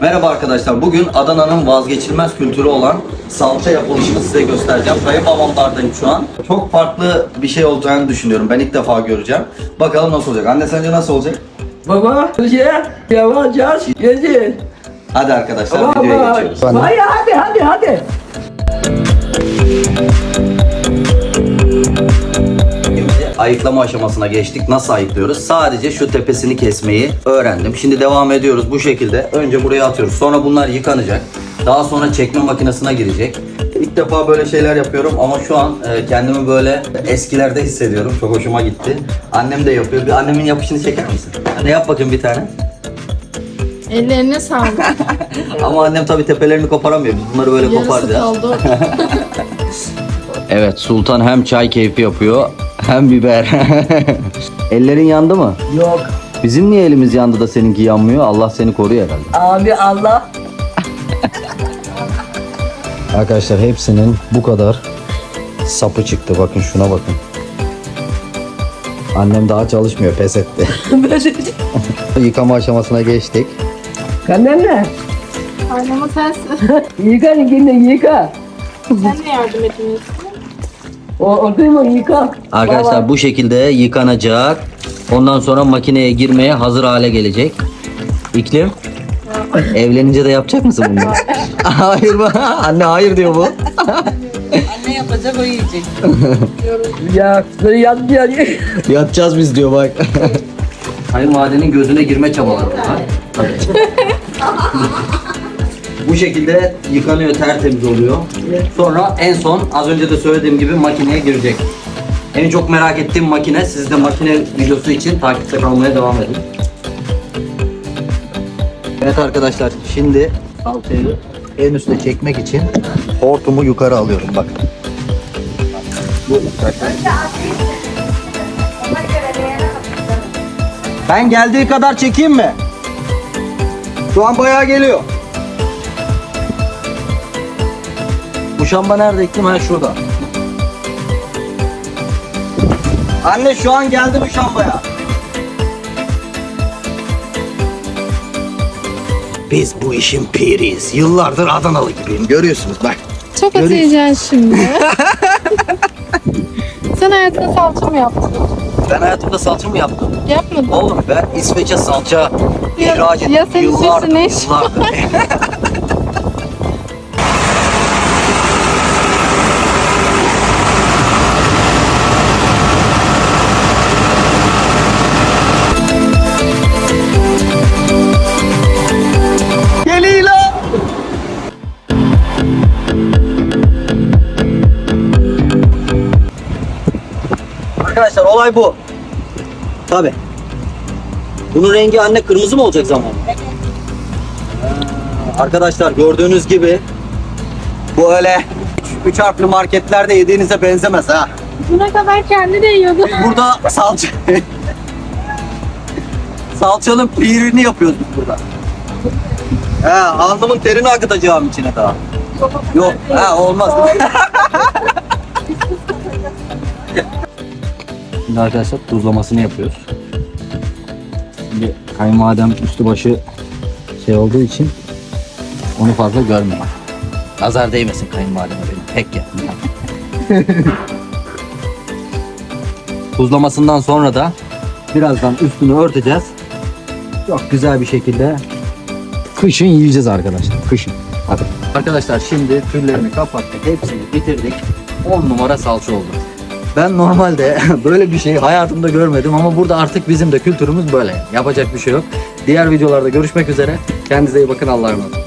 Merhaba arkadaşlar. Bugün Adana'nın vazgeçilmez kültürü olan salça yapılışını size göstereceğim. Kayınbabamlardayım şu an. Çok farklı bir şey olacağını düşünüyorum. Ben ilk defa göreceğim. Bakalım nasıl olacak. Anne sence nasıl olacak? Baba, yavaş yavaş, yedi. Hadi arkadaşlar videoya Baba, geçiyoruz. hadi hadi hadi hadi. Ayıklama aşamasına geçtik. Nasıl ayıklıyoruz? Sadece şu tepesini kesmeyi öğrendim. Şimdi devam ediyoruz bu şekilde. Önce buraya atıyoruz. Sonra bunlar yıkanacak. Daha sonra çekme makinesine girecek. İlk defa böyle şeyler yapıyorum ama şu an e, kendimi böyle eskilerde hissediyorum. Çok hoşuma gitti. Annem de yapıyor. Bir annemin yapışını çeker misin? Hadi yap bakayım bir tane. Ellerine sağlık. Ama annem tabii tepelerini koparamıyor. Biz bunları böyle Yarısı koparacağız. kaldı. Evet Sultan hem çay keyfi yapıyor hem biber. Ellerin yandı mı? Yok. Bizim niye elimiz yandı da seninki yanmıyor? Allah seni koruyor herhalde. Abi Allah. Arkadaşlar hepsinin bu kadar sapı çıktı. Bakın şuna bakın. Annem daha çalışmıyor. Pes etti. Yıkama aşamasına geçtik. Kannen ne? Kaynama sensin. Yıka yine yıka. Sen de yardım etmiyorsun. O, o değil mi yıka. Arkadaşlar bu şekilde yıkanacak. Ondan sonra makineye girmeye hazır hale gelecek. İklim. Evlenince de yapacak mısın bunu? hayır mı? Anne hayır diyor bu. Ne yapacak o yiyecek. Ya, böyle yat ya. Yatacağız biz diyor bak. Kayınvalidenin gözüne girme çabaları bunlar. Bu şekilde yıkanıyor, tertemiz oluyor. Sonra en son az önce de söylediğim gibi makineye girecek. En çok merak ettiğim makine, siz de makine videosu için takipte kalmaya devam edin. Evet arkadaşlar, şimdi salçayı en üste çekmek için hortumu yukarı alıyorum bak. Ben geldiği kadar çekeyim mi? Şu an bayağı geliyor. Muşamba nerede iklim? Ha şurada. Anne şu an geldi muşambaya. Biz bu işin piriyiz. Yıllardır Adanalı gibiyim. Görüyorsunuz bak. Çok atayacaksın şimdi. Sen hayatında salça mı yaptın? Ben hayatımda salça mı yaptım? Yapmadın. Oğlum ben İsveç'e salça ihraç ettim. ya senin yıllardır, sesin ne iş? yıllardır. Arkadaşlar olay bu. Tabi. Bunun rengi anne kırmızı mı olacak zaman? Arkadaşlar gördüğünüz gibi bu öyle üç harfli marketlerde yediğinize benzemez ha. Buna kadar kendi de yiyordu. Burada salça salçanın pirini yapıyoruz biz burada. He, alnımın terini akıtacağım içine daha. Yok, ha olmaz. Şimdi arkadaşlar tuzlamasını yapıyoruz. Şimdi kayınvalidem üstü başı şey olduğu için onu fazla görmüyor. Nazar değmesin kayınvalideme benim. Pek yapmıyor. Tuzlamasından sonra da birazdan üstünü örteceğiz. Çok güzel bir şekilde kışın yiyeceğiz arkadaşlar. Kışın. Hadi. Arkadaşlar şimdi türlerini kapattık. Hepsini bitirdik. 10 numara salça oldu. Ben normalde böyle bir şey hayatımda görmedim ama burada artık bizim de kültürümüz böyle. Yapacak bir şey yok. Diğer videolarda görüşmek üzere. Kendinize iyi bakın. Allah'a emanet.